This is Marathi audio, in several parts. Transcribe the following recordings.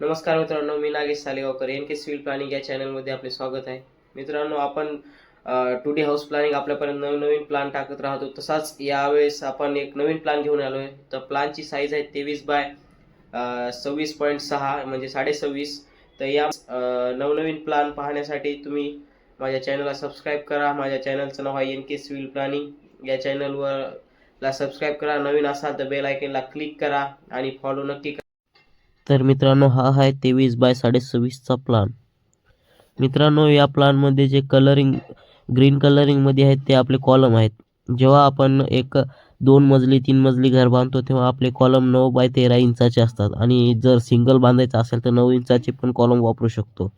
नमस्कार मित्रांनो मी Nagesh Salegaonkar N K civil planning या चॅनलमध्ये आपले स्वागत आहे. मित्रांनो आपण टू डी हाऊस प्लॅनिंग आपल्यापर्यंत नवीन नवीन प्लॅन टाकत राहतो. तसाच यावेळेस आपण एक नवीन प्लॅन घेऊन आलो आहे तर प्लॅनची साईज आहे तेवीस बाय सव्वीस पॉईंट सहा म्हणजे साडे सव्वीस तर या नवनवीन प्लॅन पाहण्यासाठी तुम्ही माझ्या चॅनलला सबस्क्राईब करा. माझ्या चॅनलचं नाव आहे एन के सिव्हिल प्लॅनिंग. या चॅनलवर ला सबस्क्राईब करा. नवीन असाल तर बेल आयकनला क्लिक करा आणि फॉलो नक्की करा. तर मित्रांनो हा आहे तेवीस बाय साडे सव्वीसचा प्लान मित्रांनो या प्लानमध्ये जे कलरिंग ग्रीन कलरिंगमध्ये आहेत ते आपले कॉलम आहेत. जेव्हा आपण एक दोन मजली तीन मजली घर बांधतो तेव्हा आपले कॉलम नऊ बाय तेरा इंचाचे असतात. आणि जर सिंगल बांधायचं असेल तर नऊ इंचाचे पण कॉलम वापरू शकतो.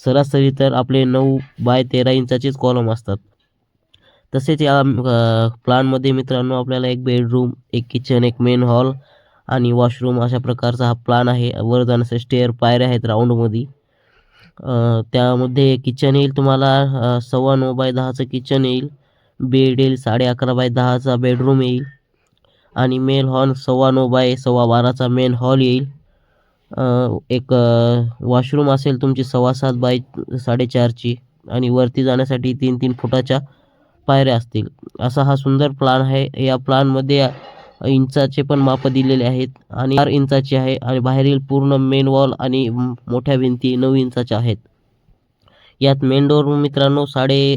सरासरी तर आपले नऊ बाय तेरा इंचाचेच कॉलम असतात. तसेच या प्लानमध्ये मित्रांनो आपल्याला एक बेडरूम एक किचन एक मेन हॉल आणि वॉशरूम अशा प्रकारचा हा प्लान आहे. वर जाण्यासाठी स्टेअर पायऱ्या आहेत राऊंडमध्ये त्यामध्ये किचन येईल तुम्हाला सव्वा नऊ बाय दहाचं किचन येईल. बेड येईल साडे अकरा बाय दहाचा बेडरूम येईल. आणि मेन हॉल सव्वा नऊ बाय सव्वा बाराचा मेन हॉल येईल. एक वॉशरूम असेल तुमची सव्वा सात बाय साडेचारची आणि वरती जाण्यासाठी तीन तीन फुटाच्या पायऱ्या असतील. असा हा सुंदर प्लान आहे. या प्लानमध्ये इंचाचे पण माप दिलेले आहेत आणि चार इंचाचे आहे आणि बाहेरील पूर्ण मेन वॉल आणि मोठ्या भिंती नऊ इंचाच्या आहेत. यात मेन डोअर मित्रांनो साडे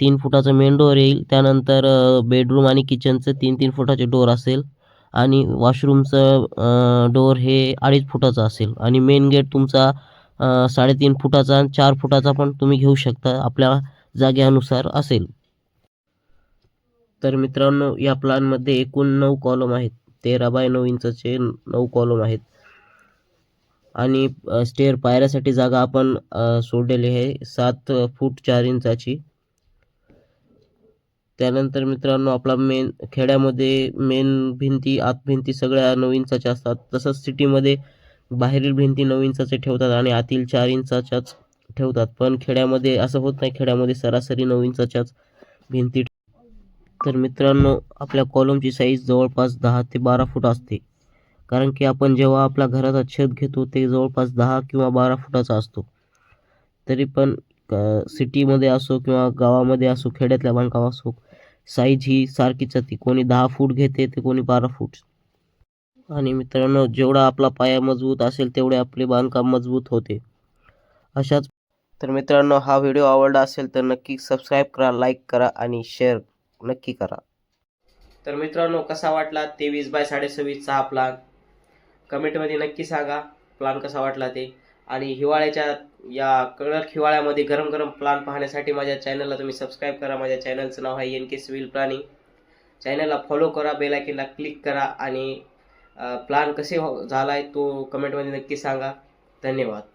तीन फुटाचं मेन डोअर येईल. त्यानंतर बेडरूम आणि किचनचं तीन तीन फुटाचे डोअर असेल. आणि वॉशरूमचं डोअर हे अडीच फुटाचं असेल. आणि मेन गेट तुमचा साडेतीन फुटाचा आणि चार फुटाचा पण तुम्ही घेऊ शकता. आपल्या जागेनुसार असेल. तर मित्रांनो या प्लॅनमध्ये एकूण नऊ कॉलम आहेत. तेरा बाय नऊ इंचचे नऊ कॉलम आहेत. आणि स्टेअर पायऱ्यासाठी जागा आपण सोडलेली आहे. सात फूट चार इंचाची. त्यानंतर मित्रांनो आपला मेन खेड्यामध्ये मेन भिंती आत भिंती सगळ्या नऊ इंचाच्या असतात. तसंच सिटीमध्ये बाहेरील भिंती नऊ इंचाचे ठेवतात आणि आतील चार इंचाच्याच ठेवतात. पण खेड्यामध्ये असं होत नाही. खेड्यामध्ये सरासरी नऊ इंचाच्याच भिंती तर मित्रांनो आपल्या कॉलमची साईज जवळपास दहा ते बारा फूट असते. कारण की आपण जेव्हा आपल्या घराचा छत घेतो ते जवळपास दहा किंवा बारा फुटाचा असतो. तरी पण सिटीमध्ये असो किंवा गावामध्ये असो खेड्यातल्या बांधकाम असो साईज ही सारखीच असते. कोणी दहा फूट घेते तर कोणी बारा फूट. आणि मित्रांनो जेवढा आपला पाया मजबूत असेल तेवढे आपले बांधकाम मजबूत होते. अशाच तर मित्रांनो हा व्हिडिओ आवडला असेल तर नक्की सबस्क्राईब करा लाईक करा आणि शेअर नक्की करा. तर मित्रांनो कसा वाटला तेवीस बाय साडेसव्वीसचा हा प्लान कमेंटमध्ये नक्की सांगा प्लान कसा वाटला ते. आणि हिवाळ्याच्या या कडक हिवाळ्यामध्ये गरम गरम प्लान पाहण्यासाठी माझ्या चॅनलला तुम्ही सबस्क्राईब करा. माझ्या चॅनलचं नाव आहे एन के सिव्हिल प्लॅनिंग चॅनलला फॉलो करा बेलायकिनला क्लिक करा आणि प्लान कसे हो झाला आहे तो कमेंटमध्ये नक्की सांगा. धन्यवाद.